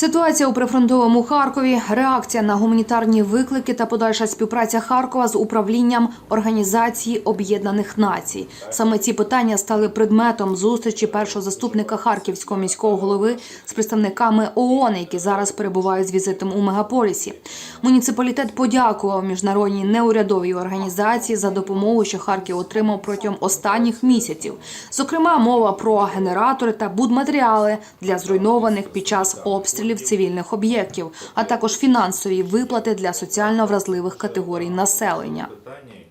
Ситуація у прифронтовому Харкові, реакція на гуманітарні виклики та подальша співпраця Харкова з управлінням Організації Об'єднаних Націй. Саме ці питання стали предметом зустрічі першого заступника харківського міського голови з представниками ООН, які зараз перебувають з візитом у мегаполісі. Муніципалітет подякував міжнародній неурядовій організації за допомогу, що Харків отримав протягом останніх місяців. Зокрема, мова про генератори та будматеріали для зруйнованих під час обстрілів цивільних об'єктів, а також фінансові виплати для соціально вразливих категорій населення.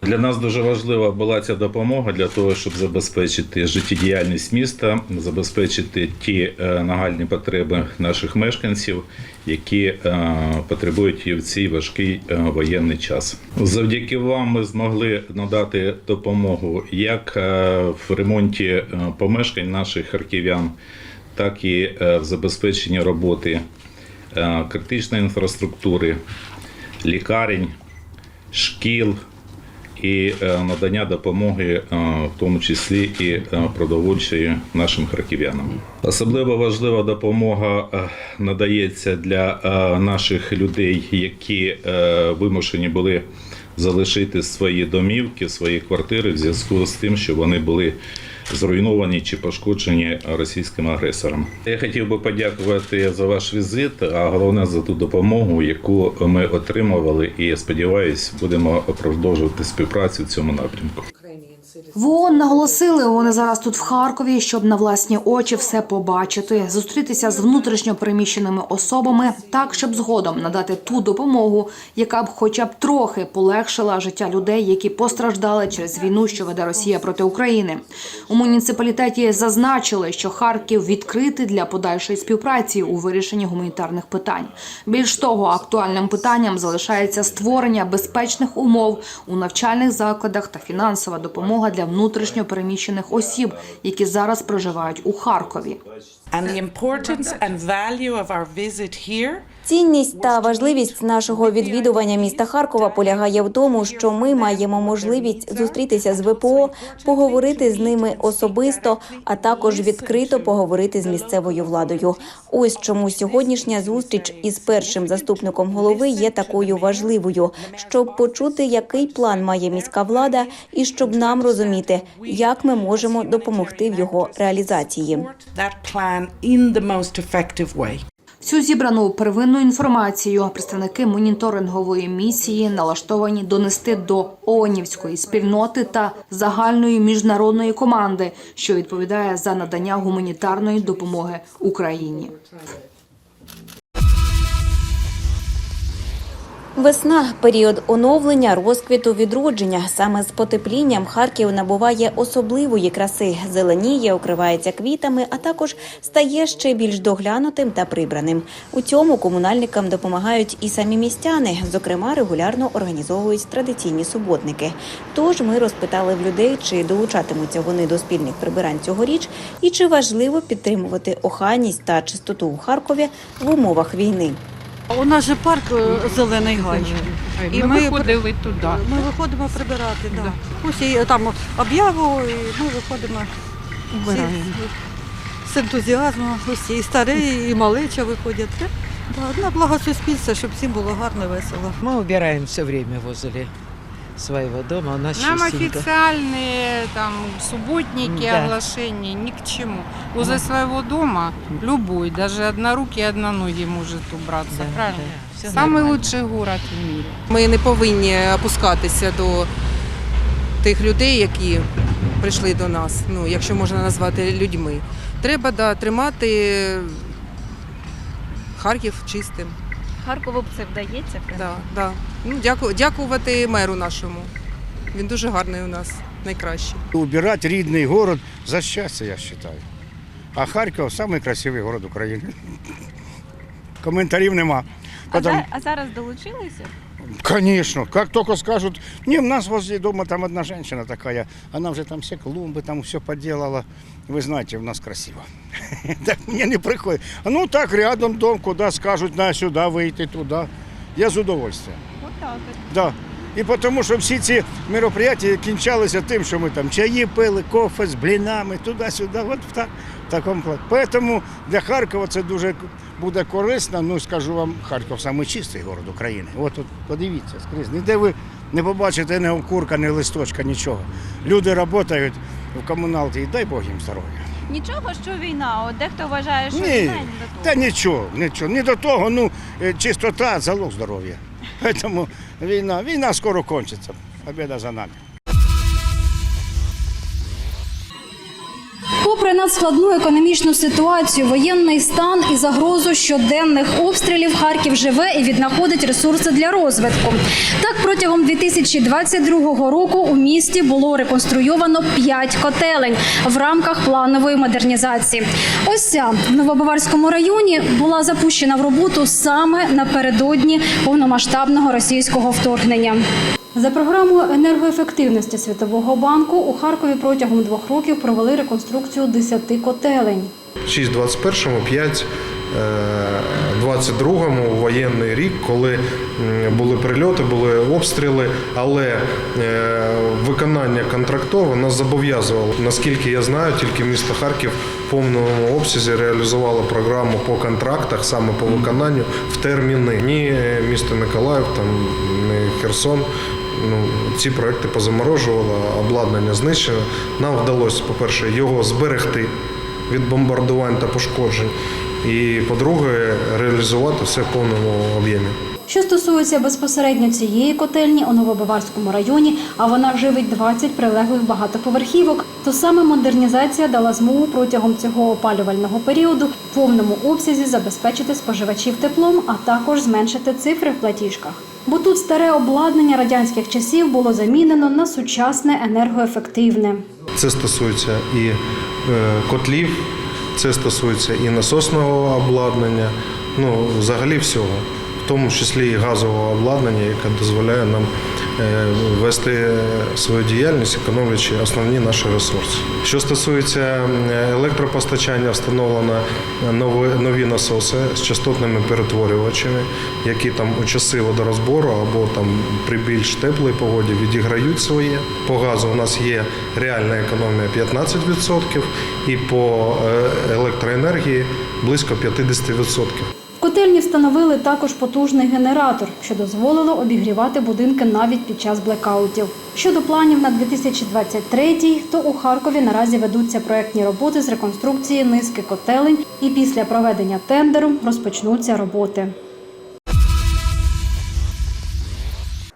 Для нас дуже важлива була ця допомога для того, щоб забезпечити життєдіяльність міста, забезпечити ті е, нагальні потреби наших мешканців, які е, потребують її в цей важкий е, воєнний час. Завдяки вам ми змогли надати допомогу як в ремонті помешкань наших харків'ян, так і е, в забезпеченні роботи е, критичної інфраструктури, лікарень, шкіл і е, надання допомоги, в тому числі і продовольчої нашим харків'янам. Особливо важлива допомога надається для наших людей, які вимушені були залишити свої домівки, свої квартири в зв'язку з тим, що вони були зруйновані чи пошкоджені російським агресором. Я хотів би подякувати за ваш візит, а головне за ту допомогу, яку ми отримували, і я сподіваюсь, будемо продовжувати співпрацю в цьому напрямку. В ООН наголосили, вони зараз тут в Харкові, щоб на власні очі все побачити, зустрітися з внутрішньо переміщеними особами, так щоб згодом надати ту допомогу, яка б хоча б трохи полегшила життя людей, які постраждали через війну, що веде Росія проти України. У муніципалітеті зазначили, що Харків відкритий для подальшої співпраці у вирішенні гуманітарних питань. Більш того, актуальним питанням залишається створення безпечних умов у навчальних закладах та фінансова допомога для внутрішньо переміщених осіб, які зараз проживають у Харкові. And the importance and value of our visit here Цінність та важливість нашого відвідування міста Харкова полягає в тому, що ми маємо можливість зустрітися з ВПО, поговорити з ними особисто, а також відкрито поговорити з місцевою владою. Ось чому сьогоднішня зустріч із першим заступником голови є такою важливою, щоб почути, який план має міська влада, і щоб нам розуміти, як ми можемо допомогти в його реалізації. Всю зібрану первинну інформацію представники моніторингової місії налаштовані донести до ООНівської спільноти та загальної міжнародної команди, що відповідає за надання гуманітарної допомоги Україні. Весна період оновлення, розквіту, відродження. Саме з потеплінням Харків набуває особливої краси, зеленіє, укривається квітами, а також стає ще більш доглянутим та прибраним. У цьому комунальникам допомагають і самі містяни. Зокрема, регулярно організовують традиційні суботники. Тож ми розпитали в людей, чи долучатимуться вони до спільних прибирань цьогоріч, і чи важливо підтримувати охайність та чистоту у Харкові в умовах війни. У нас же парк е, Зелений Гай. І ми виходили туди. Ми виходимо прибирати. Да. Ось і там об'яву, і ми виходимо всі з ентузіазмом. Усі і старі, і малеча виходять. Да, одна благо суспільства, щоб всім було гарно, весело. Ми обираємо все время возле своего дома. У нас Нам чистенько. официальные там субботники, Да. оглашения ни к чему. Возле своего дома любой, даже однорукий, одноногий может убраться, Да, правильно? да, всё Самый нормально. лучший город в мире. Ми не повинні опускатися до тих людей, які прийшли до нас, ну, якщо можна назвати людьми. Треба да, тримати Харків чистим. Харкову це вдається. Да, да. Ну, дяку, дякувати меру нашому. Він дуже гарний у нас, найкращий. Убирать рідний город за щастя, я вважаю. А Харків самий красивий город України. Коментарів нема. Потом, а зараз долучилися? Конечно, как только скажут, не, у нас возле дома там одна женщина такая, она уже там все клумбы, там все поделала. Вы знаете, у нас красиво. Так мне не приходит. Ну так, рядом дом, куда скажут, на сюда выйти, туда. Я с удовольствием. Вот так. Да. І тому, що всі ці мероприятия кінчалися тим, що ми там чаї пили, кофе з блінами, туди-сюди. От в, так, в такому плані. Тому для Харкова це дуже буде корисно. Ну, скажу вам, Харків найчистий город України. От, от подивіться скрізь. Ніде ви не побачите ні окурка, ні листочка, нічого. Люди працюють в комуналці, і дай Бог їм здоров'я. Нічого, що війна. От дехто вважає, що Ні, війна не до того. та нічого, нічого. Не до того, ну, е, чистота – залог здоров'я. Тому війна, війна скоро кончиться. Победа за нами. Попри надскладну економічну ситуацію, воєнний стан і загрозу щоденних обстрілів Харків живе і віднаходить ресурси для розвитку. Так, протягом 2022 року у місті було реконструйовано 5 котелень в рамках планової модернізації. Ось ця в Новобаварському районі була запущена в роботу саме напередодні повномасштабного російського вторгнення. За програмою енергоефективності Світового банку у Харкові протягом двох років провели реконструкцію 10 котелень. 6 21-му, 5 е, 22-му воєнний рік, коли були прильоти, були обстріли, але е, виконання контрактове нас зобов'язувало. Наскільки я знаю, тільки місто Харків в повному обсязі реалізувало програму по контрактах, саме по виконанню в терміни. Ні е, місто Миколаїв, там ні Херсон. Ну, ці проекти позаморожувало, обладнання знищено. Нам вдалося, по-перше, його зберегти від бомбардувань та пошкоджень. І, по-друге, реалізувати все в повному об'ємі. Що стосується безпосередньо цієї котельні у Новобаварському районі, а вона живить 20 прилеглих багатоповерхівок, то саме модернізація дала змогу протягом цього опалювального періоду в повному обсязі забезпечити споживачів теплом, а також зменшити цифри в платіжках. Бо тут старе обладнання радянських часів було замінено на сучасне енергоефективне. Це стосується і е, котлів, це стосується і насосного обладнання, ну, взагалі всього, в тому числі і газового обладнання, яке дозволяє нам вести свою діяльність, економлячи основні наші ресурси. Що стосується електропостачання, встановлено нові насоси з частотними перетворювачами, які там у часи водорозбору або там при більш теплій погоді відіграють своє. По газу у нас є реальна економія 15% і по е, електроенергії близько 50%. Котельні встановили також потужний генератор, що дозволило обігрівати будинки навіть під час блекаутів. Щодо планів на 2023, то у Харкові наразі ведуться проектні роботи з реконструкції низки котелень, і після проведення тендеру розпочнуться роботи.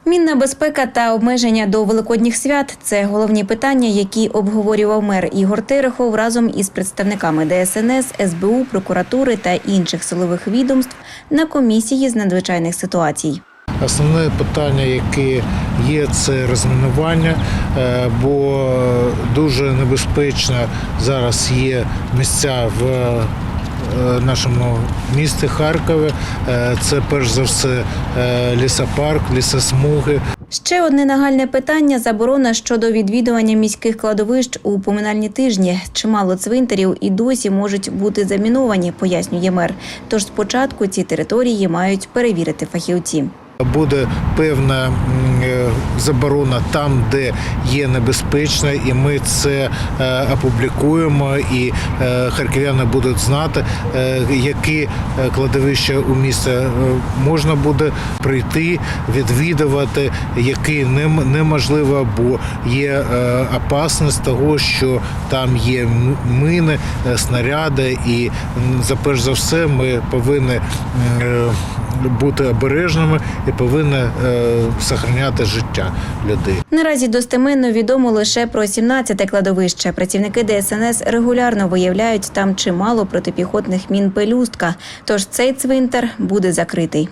Мінна безпека та обмеження до великодніх свят це головні питання, які обговорював мер Ігор Терехов разом із представниками ДСНС, СБУ, прокуратури та інших силових відомств на комісії з надзвичайних ситуацій. Основне питання, яке є, це розмінування, е, бо дуже небезпечно зараз є місця в нашому місті Харкові. Е, Це перш за все е, лісопарк, лісосмуги. Ще одне нагальне питання заборона щодо відвідування міських кладовищ у поминальні тижні. Чимало цвинтарів і досі можуть бути заміновані, пояснює мер. Тож спочатку ці території мають перевірити фахівці. Буде певна е, заборона там, де є небезпечно, і ми це е, опублікуємо, і е, харків'яни будуть знати, е, які е, кладовища у місті е, можна буде прийти, відвідувати, які неможливо, бо є е, опасність того, що там є мини, е, снаряди, і за перш за все ми повинні. Бути обережними і повинні е, зберігати життя людей. Наразі достеменно відомо лише про 17 кладовище. Працівники ДСНС регулярно виявляють там чимало протипіхотних мін пелюстка. Тож цей цвинтар буде закритий.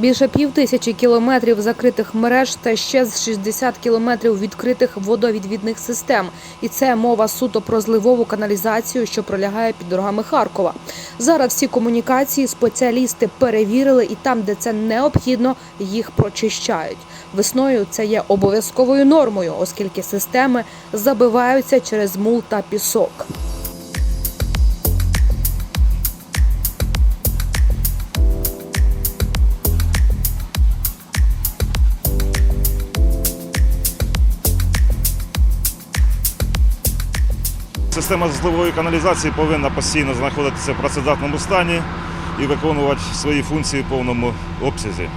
Більше пів тисячі кілометрів закритих мереж та ще з 60 кілометрів відкритих водовідвідних систем. І це мова суто про зливову каналізацію, що пролягає під дорогами Харкова. Зараз всі комунікації спеціалісти перевірили, і там, де це необхідно, їх прочищають. Весною це є обов'язковою нормою, оскільки системи забиваються через мул та пісок. Система зливової каналізації повинна постійно знаходитися в працездатному стані і виконувати свої функції в повному обсязі. Е,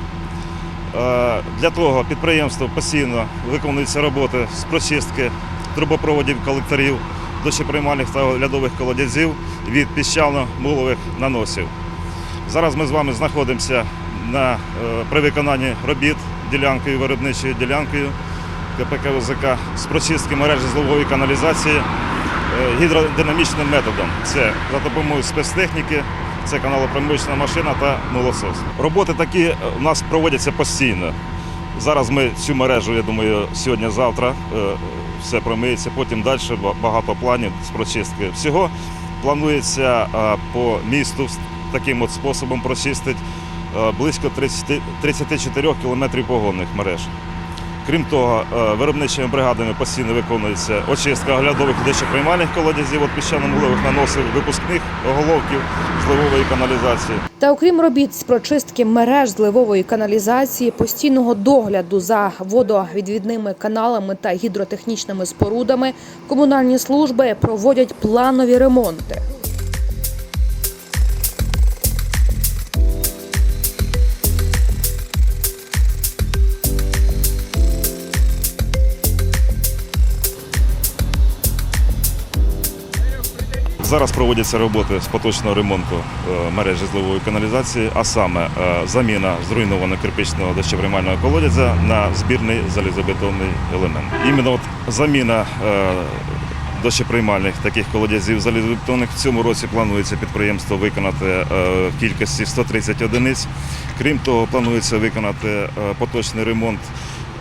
Для того підприємство постійно виконуються роботи з прочистки трубопроводів колекторів, дощоприймальних та оглядових колодязів від піщано-мулових наносів. Зараз ми з вами знаходимося на, е, при виконанні робіт ділянкою, виробничою ділянкою КПК ВЗК з прочистки мережі зливової каналізації гідродинамічним методом. Це за допомогою спецтехніки, це каналопромивочна машина та милосос. Роботи такі е, у нас проводяться постійно. Зараз ми цю мережу, я думаю, сьогодні-завтра е, все промиється, потім далі багато планів з прочистки. Всього планується е, по місту таким от способом прочистити е, близько 30, 34 кілометрів погонних мереж. Крім того, е, виробничими бригадами постійно виконується очистка оглядових і дощоприймальних колодязів від піщано-мулових наносів, випускних оголовків зливової каналізації. Та окрім робіт з прочистки мереж зливової каналізації, постійного догляду за водовідвідними каналами та гідротехнічними спорудами, комунальні служби проводять планові ремонти. Зараз проводяться роботи з поточного ремонту е, мережі зливової каналізації, а саме е, заміна зруйнованого кирпичного дощоприймального колодязя на збірний залізобетонний елемент. Іменно от заміна е, дощоприймальних таких колодязів залізобетонних в цьому році планується підприємство виконати в кількості 130 одиниць. Крім того, планується виконати поточний ремонт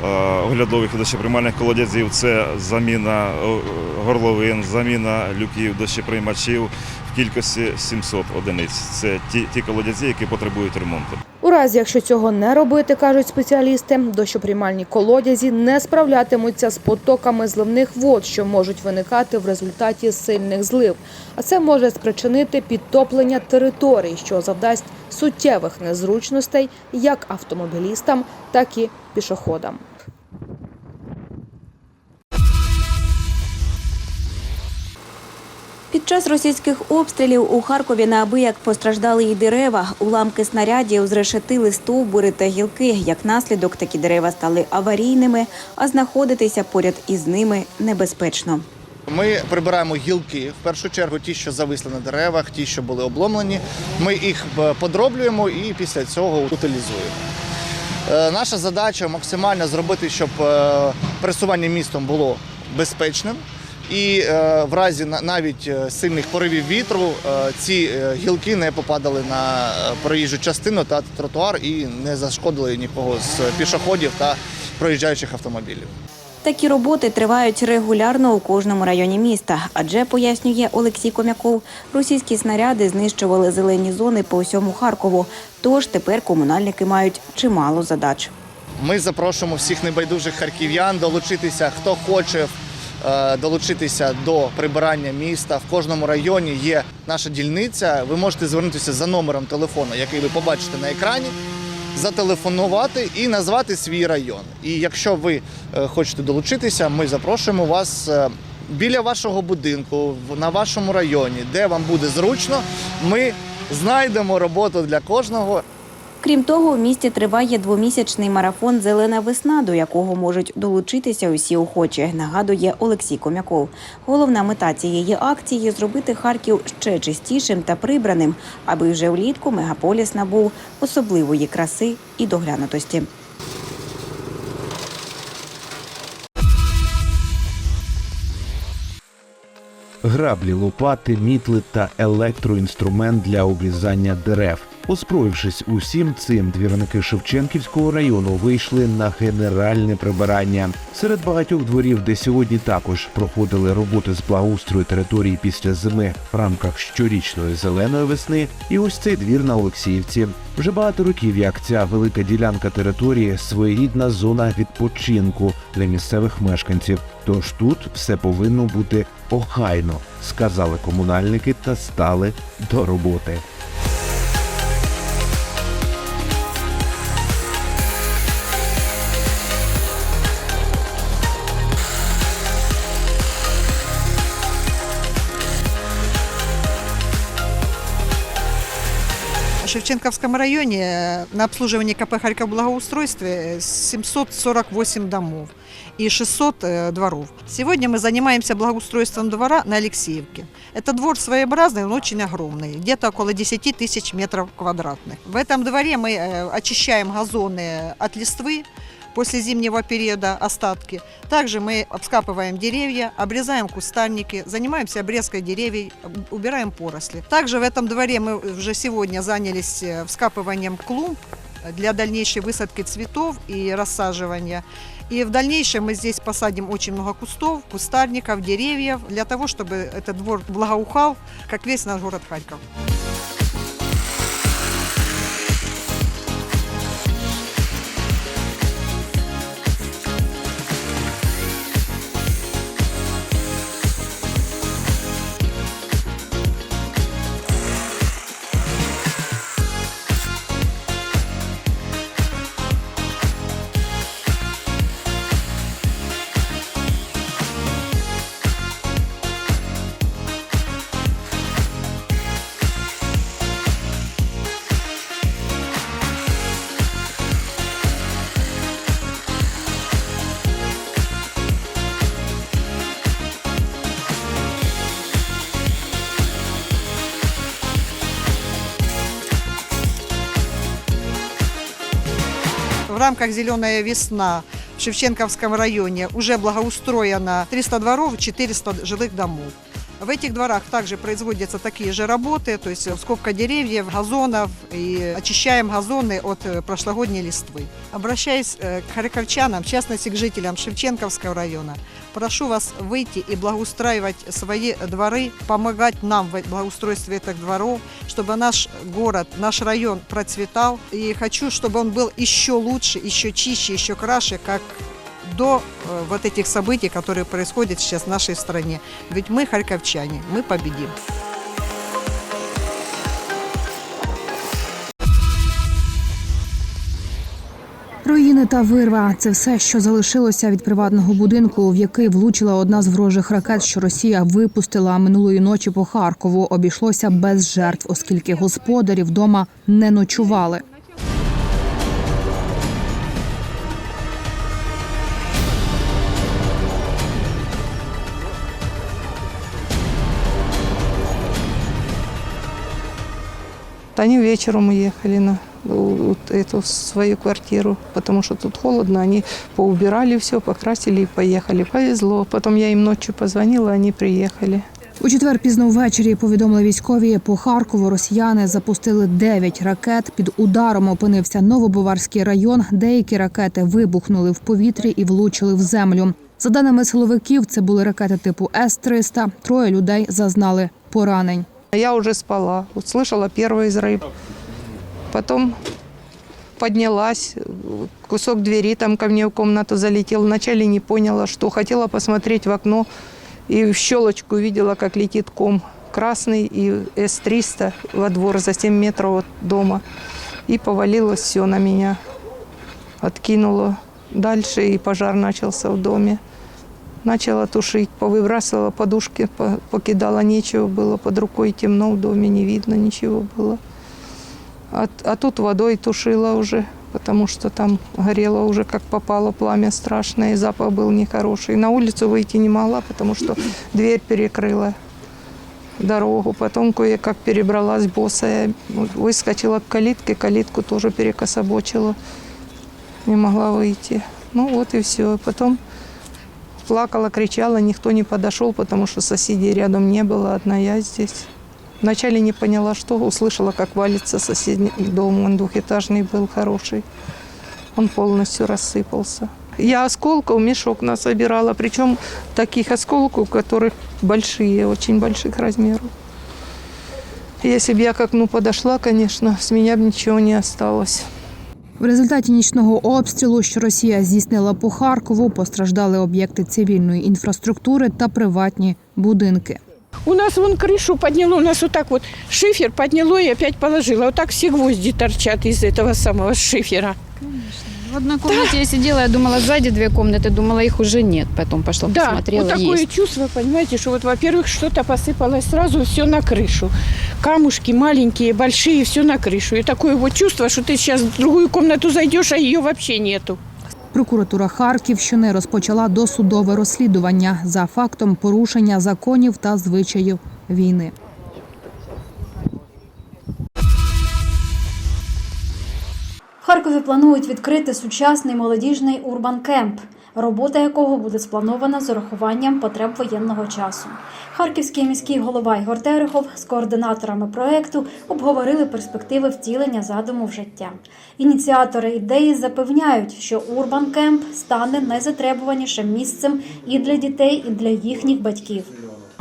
оглядових і дощоприймальних колодязів. Це заміна е, горловин, заміна люків, дощоприймачів в кількості 700 одиниць. Це ті, ті колодязі, які потребують ремонту. У разі, якщо цього не робити, кажуть спеціалісти, дощоприймальні колодязі не справлятимуться з потоками зливних вод, що можуть виникати в результаті сильних злив. А це може спричинити підтоплення територій, що завдасть суттєвих незручностей як автомобілістам, так і пішоходам. Під час російських обстрілів у Харкові неабияк постраждали і дерева. Уламки снарядів зрешетили стовбури та гілки. Як наслідок, такі дерева стали аварійними, а знаходитися поряд із ними небезпечно. Ми прибираємо гілки, в першу чергу ті, що зависли на деревах, ті, що були обломлені. Ми їх е, подроблюємо і після цього утилізуємо. Е, Наша задача максимально зробити, щоб е, пересування містом було безпечним. І е, в разі на- навіть е, сильних поривів вітру е, ці гілки не попадали на проїжджу частину та тротуар і не зашкодили нікого з пішоходів та проїжджаючих автомобілів. Такі роботи тривають регулярно у кожному районі міста, адже пояснює Олексій Комяков, російські снаряди знищували зелені зони по всьому Харкову. Тож тепер комунальники мають чимало задач. Ми запрошуємо всіх небайдужих харків'ян долучитися, хто хоче долучитися до прибирання міста. В кожному районі є наша дільниця. Ви можете звернутися за номером телефону, який ви побачите на екрані, зателефонувати і назвати свій район. І якщо ви е, хочете долучитися, ми запрошуємо вас. е, Біля вашого будинку, на вашому районі, де вам буде зручно, ми знайдемо роботу для кожного. Крім того, в місті триває двомісячний марафон Зелена весна, до якого можуть долучитися усі охочі, нагадує Олексій Комяков. Головна мета цієї акції зробити Харків ще чистішим та прибраним, аби вже влітку мегаполіс набув особливої краси і доглянутості. граблі, лопати, мітли та електроінструмент для обрізання дерев. Озброївшись усім цим, двірники Шевченківського району вийшли на генеральне прибирання. Серед багатьох дворів, де сьогодні також проходили роботи з благоустрою території після зими в рамках щорічної зеленої весни, і ось цей двір на Олексіївці. Вже багато років, як ця велика ділянка території своєрідна зона відпочинку для місцевих мешканців. Тож тут все повинно бути охайно, сказали комунальники та стали до роботи. Шевченковском районе э, на обслуживании КП «Харьков благоустройстве» 748 домов и 600 э, дворов. Сегодня мы занимаемся благоустройством двора на Алексеевке. Это двор своеобразный, он очень огромный, где-то около 10 тысяч метров квадратных. В этом дворе мы э, очищаем газоны от листвы, после зимнего периода остатки. Также мы обскапываем деревья, обрезаем кустарники, занимаемся обрезкой деревьев, убираем поросли. Также в этом дворе мы уже сегодня занялись э, вскапыванием клумб для дальнейшей высадки цветов и рассаживания. И в дальнейшем мы здесь посадим очень много кустов, кустарников, деревьев, для того, чтобы этот двор благоухал, как весь наш город Харьков. рамках «Зеленая весна» в Шевченковском районе уже благоустроено 300 дворов, 400 жилых домов. В этих дворах также производятся такие же работы, то есть скобка деревьев, газонов и очищаем газоны от э, прошлогодней листвы. Обращаясь э, к харьковчанам, в частности к жителям Шевченковского района, прошу вас выйти и благоустраивать свои дворы, помогать нам в благоустройстве этих дворов, чтобы наш город, наш район процветал. И хочу, чтобы он был еще лучше, еще чище, еще краше, как до э, вот этих событий, которые происходят сейчас в нашей стране. Ведь мы харьковчане, мы победим. Руїни та вирва це все, що залишилося від приватного будинку, в який влучила одна з ворожих ракет, що Росія випустила минулої ночі по Харкову. Обійшлося без жертв, оскільки господарі вдома не ночували. Они вечером уехали на вот эту свою квартиру, потому что тут холодно. Они поубирали все, покрасили и поехали. Повезло. Потом я им ночью позвонила, они приехали. У четвер пізно ввечері повідомили військові по Харкову. Росіяни запустили 9 ракет. Під ударом опинився Новобаварський район. Деякі ракети вибухнули в повітрі і влучили в землю. За даними силовиків, це були ракети типу С-300. Троє людей зазнали поранень. Я уже спала, услышала первый взрыв. Потом поднялась, кусок двери там ко мне в комнату залетел. Вначале не поняла, что хотела посмотреть в окно. И в щелочку видела, как летит ком красный и С-300 во двор за 7 метров от дома. И повалилось все на меня. Откинуло дальше, и пожар начался в доме. Начала тушить, повыбрасывала подушки, по- покидала, нечего было, под рукой темно, в доме не видно, ничего было. А, а тут водой тушила уже, потому что там горело уже как попало пламя страшное, и запах был нехороший. На улицу выйти не могла, потому что дверь перекрыла дорогу. Потом кое-как перебралась босая, выскочила к калитке, калитку тоже перекособочила, не могла выйти. Ну вот и все. Потом плакала, кричала, никто не подошел, потому что соседей рядом не было, одна я здесь. Вначале не поняла, что, услышала, как валится соседний дом, он двухэтажный был, хороший. Он полностью рассыпался. Я осколков мешок насобирала, причем таких осколков, которых большие, очень больших размеров. Если бы я к окну подошла, конечно, с меня бы ничего не осталось. В результаті нічного обстрілу, що Росія здійснила по Харкову, постраждали об'єкти цивільної інфраструктури та приватні будинки. У нас вон крышу подняло, у нас вот так вот шифер подняло и опять положило. Вот так все гвозди торчат из этого самого шифера. В одной комнате я сидела, я думала, сзади две комнаты, думала, их уже нет. Потом пошла, Да, посмотрела, вот такое есть. чувство, понимаете, что вот, во-первых, что-то посыпалось сразу, все на крышу. Камушки маленькие, большие, все на крышу. И такое вот чувство, что ты сейчас в другую комнату зайдешь, а ее вообще нету. Прокуратура Харківщини розпочала досудове розслідування за фактом порушення законів та звичаїв війни. Харкові планують відкрити сучасний молодіжний урбан-кемп, робота якого буде спланована з урахуванням потреб воєнного часу. Харківський міський голова Ігор Терехов з координаторами проекту обговорили перспективи втілення задуму в життя. Ініціатори ідеї запевняють, що урбан-кемп стане найзатребуванішим місцем і для дітей, і для їхніх батьків.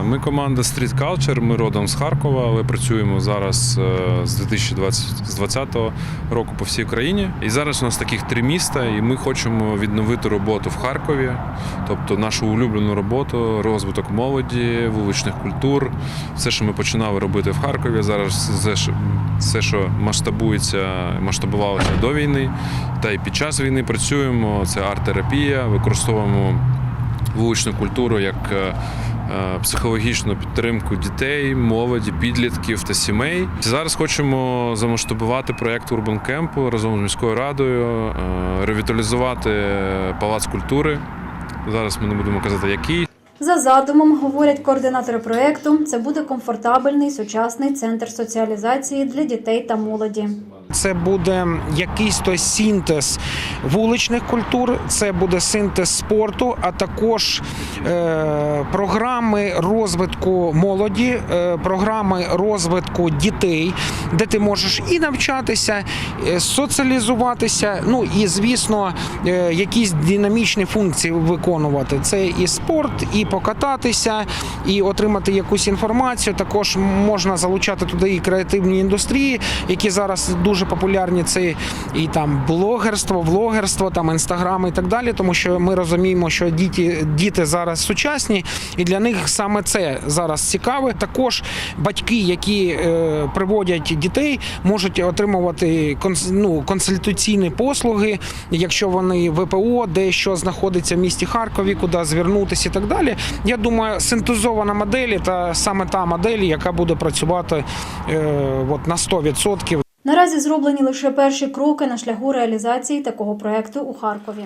Ми команда Street Culture, ми родом з Харкова, але працюємо зараз е, з 2020 року по всій країні. І зараз у нас таких три міста, і ми хочемо відновити роботу в Харкові, тобто нашу улюблену роботу, розвиток молоді, вуличних культур. Все, що ми починали робити в Харкові, зараз все, що- масштабується, масштабувалося до війни, та й під час війни працюємо. Це арт-терапія, використовуємо вуличну культуру як е, психологічну підтримку дітей, молоді, підлітків та сімей. Зараз хочемо замасштабувати проєкт Urban Camp разом з міською радою, е, ревіталізувати палац культури. Зараз ми не будемо казати, який. За задумом, говорять координатори проекту, це буде комфортабельний сучасний центр соціалізації для дітей та молоді. Це буде якийсь той синтез вуличних культур, це буде синтез спорту, а також е, програми розвитку молоді, е, програми розвитку дітей, де ти можеш і навчатися, е, соціалізуватися. Ну і звісно, е, якісь динамічні функції виконувати. Це і спорт, і покататися, і отримати якусь інформацію. Також можна залучати туди і креативні індустрії, які зараз дуже популярні. Це і там блогерство, влогерство, там інстаграм і так далі. Тому що ми розуміємо, що діти, діти зараз сучасні, і для них саме це зараз цікаве. Також батьки, які е, приводять дітей, можуть отримувати конс, ну, консультаційні послуги, якщо вони ВПО, де що знаходиться в місті Харкові, куди звернутися і так далі. Я думаю, синтезована модель та саме та модель, яка буде працювати е, от, на 100%. Наразі зроблені лише перші кроки на шляху реалізації такого проекту у Харкові.